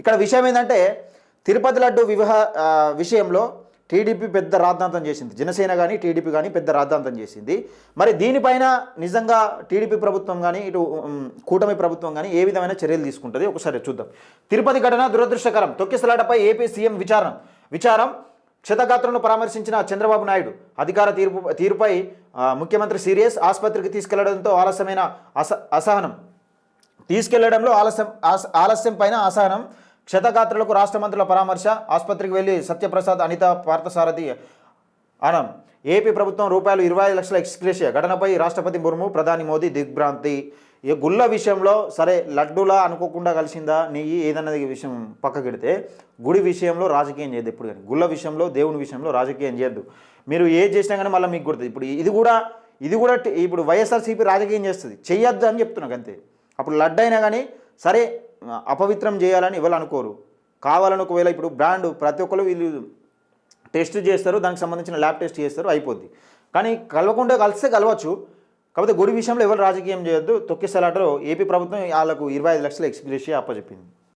ఇక్కడ విషయం ఏంటంటే తిరుపతి లడ్డు వివాహ విషయంలో టీడీపీ పెద్ద రాద్ధాంతం చేసింది. జనసేన కానీ టీడీపీ కానీ పెద్ద రాద్ధాంతం చేసింది. మరి దీనిపైన నిజంగా టీడీపీ ప్రభుత్వం కానీ ఇటు కూటమి ప్రభుత్వం కానీ ఏ విధమైన చర్యలు తీసుకుంటుంది? ఒకసారి చూద్దాం. తిరుపతి ఘటన దురదృష్టకరం. తొక్కిసలాటపై ఏపీ సీఎం విచారణ. విచారం క్షతగాత్రను పరామర్శించిన చంద్రబాబు నాయుడు. అధికార తీర్పు తీరుపై ముఖ్యమంత్రి సీరియస్ ఆసుపత్రికి తీసుకెళ్ళడంతో ఆలస్యమైన అస అసహనం. తీసుకెళ్ళడంలో ఆలస్యం ఆస్- ఆలస్యం పైన అసహనం క్షతగాత్రులకు రాష్ట్ర మంత్రుల పరామర్శ ఆసుపత్రికి వెళ్ళి సత్యప్రసాద్ అనిత పార్థసారథి అనం. ఏపీ ప్రభుత్వం రూపాయలు ఇరవై లక్షల ఎక్స్గ్రేషియా. ఘటనపై రాష్ట్రపతి ముర్ము ప్రధాని మోదీ దిగ్భ్రాంతి. ఈ గుళ్ళ విషయంలో సరే లడ్డూలా అనుకోకుండా కలిసిందా? నెయ్యి ఏదన్నది విషయం పక్కకెడితే గుడి విషయంలో రాజకీయం చేయద్దు ఎప్పుడు కానీ. గుళ్ళ విషయంలో దేవుని విషయంలో రాజకీయం చేయొద్దు. మీరు ఏది చేసినా కానీ మళ్ళీ మీకు గుర్తుంది ఇప్పుడు ఇది కూడా ఇది కూడా ఇప్పుడు వైఎస్ఆర్సీపీ రాజకీయం చేస్తుంది. చేయొద్దు అని చెప్తున్నాను అంతే అప్పుడు లడ్డు అయినా కానీ సరే అపవిత్రం చేయాలని ఎవరు అనుకోరు. కావాలని ఒకవేళ ఇప్పుడు బ్రాండ్ ప్రతి ఒక్కరు వీళ్ళు టెస్ట్ చేస్తారు దానికి సంబంధించిన ల్యాబ్ టెస్ట్ చేస్తారు అయిపోద్ది. కానీ కలవకుండా కలిస్తే కలవచ్చు. కాకపోతే గుడి విషయంలో ఎవరు రాజకీయం చేయొద్దు. తొక్కిసలాటలో ఏపీ ప్రభుత్వం వాళ్ళకు ఇరవై ఐదు లక్షల ఎక్స్గ్రేషియా అప్పచెప్పింది.